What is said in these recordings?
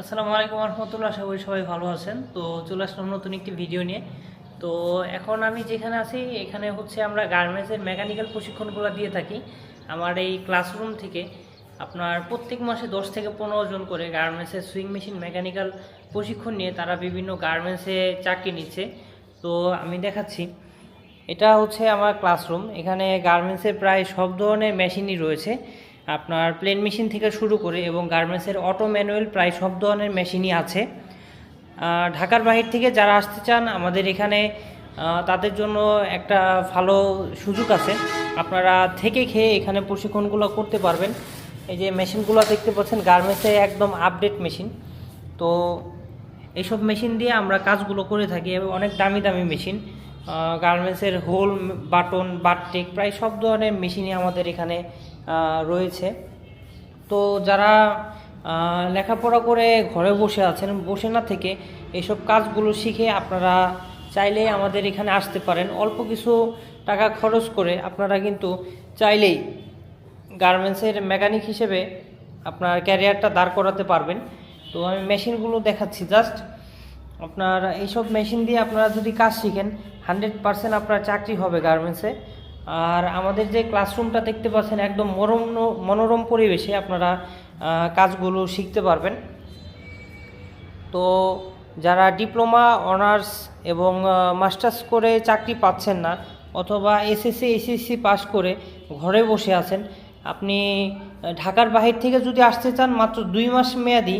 আসসালামু আলাইকুম রহমতুল্লাহ আশা করি সবাই ভালো আছেন। তো চলে আসলাম নতুন একটি ভিডিও নিয়ে। তো এখন আমি যেখানে আছি, এখানে হচ্ছে আমরা গার্মেন্টসের মেকানিক্যাল প্রশিক্ষণগুলো দিয়ে থাকি। আমার এই ক্লাসরুম থেকে আপনার প্রত্যেক মাসে দশ থেকে পনেরো জন করে গার্মেন্টসের সুইং মেশিন মেকানিক্যাল প্রশিক্ষণ নিয়ে তারা বিভিন্ন গার্মেন্টসে চাকরি নিচ্ছে। তো আমি দেখাচ্ছি, এটা হচ্ছে আমার ক্লাসরুম এখানে গার্মেন্টসের প্রায় সব ধরনের মেশিনই রয়েছে। আপনার প্লেন মেশিন থেকে শুরু করে এবং গার্মেন্টসের অটো ম্যানুয়াল প্রায় সব ধরনের মেশিনই আছে। ঢাকার বাহির থেকে যারা আসতে চান, আমাদের এখানে তাদের জন্য একটা ভালো সুযোগ আছে। আপনারা থেকে খেয়ে এখানে প্রশিক্ষণগুলো করতে পারবেন। এই যে মেশিনগুলো দেখতে পাচ্ছেন গার্মেন্টসে একদম আপডেট মেশিন তো এইসব মেশিন দিয়ে আমরা কাজগুলো করে থাকি এবং অনেক দামি দামি মেশিন গার্মেন্টসের হোল বাটন বাটটেক প্রায় সব ধরনের মেশিনই আমাদের এখানে রয়েছে। তো যারা লেখাপড়া করে ঘরে বসে আছেন, বসে না থেকে এইসব কাজগুলো শিখে আপনারা চাইলেই আমাদের এখানে আসতে পারেন। অল্প কিছু টাকা খরচ করে আপনারা কিন্তু চাইলেই গার্মেন্টসের মেকানিক হিসেবে আপনার ক্যারিয়ারটা দাঁড় করাতে পারবেন। তো আমি মেশিনগুলো দেখাচ্ছি। জাস্ট আপনার এইসব মেশিন দিয়ে আপনারা যদি কাজ শিখেন, হান্ড্রেড পারসেন্ট আপনার চাকরি হবে গার্মেন্টসে। আর আমাদের যে ক্লাসরুমটা দেখতে পাচ্ছেন, একদম মরম মনোরম পরিবেশে আপনারা কাজগুলো শিখতে পারবেন। তো যারা ডিপ্লোমা, অনার্স এবং মাস্টার্স করে চাকরি পাচ্ছেন না, অথবা এসএসসি এসএসসি পাস করে ঘরে বসে আছেন, আপনি ঢাকার বাহির থেকে যদি আসতে চান, মাত্র দুই মাস মেয়াদি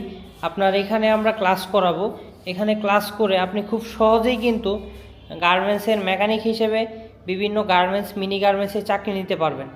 আপনার এখানে আমরা ক্লাস করাবো। এখানে ক্লাস করে আপনি খুব সহজেই কিন্তু গার্মেন্টসের মেকানিক হিসেবে বিভিন্ন গার্মেন্টস মিনি গার্মেন্টসের চাকরি নিতে পারবেন।